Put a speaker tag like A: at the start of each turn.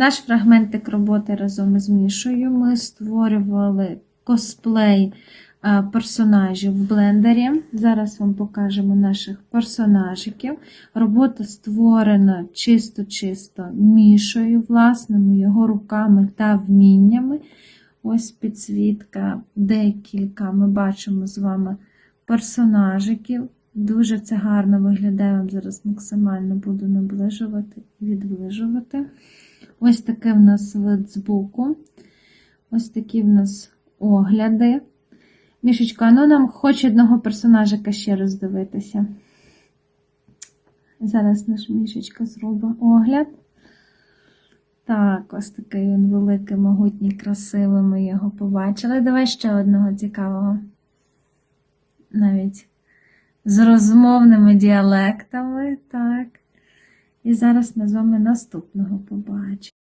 A: Наш фрагментик роботи разом із Мішою ми створювали косплей е, персонажів в блендері. Зараз вам покажемо наших персонажиків. Робота створена чисто-чисто Мішою, власними його руками та вміннями. Ось підсвітка, декілька ми бачимо з вами персонажиків. Дуже це гарно виглядає. Вам зараз максимально буду наближувати і відближувати. Ось таке в нас вид збоку. Ось такі в нас огляди. Мішечка, ну нам хоч одного персонажика ще роздивитися. Зараз наш мішечка зробить огляд. Так, ось такий він великий, могутній, красивий. Ми його побачили. Давай ще одного цікавого. Навіть з розмовними діалектами. Так. І зараз ми з вами наступного побачимо.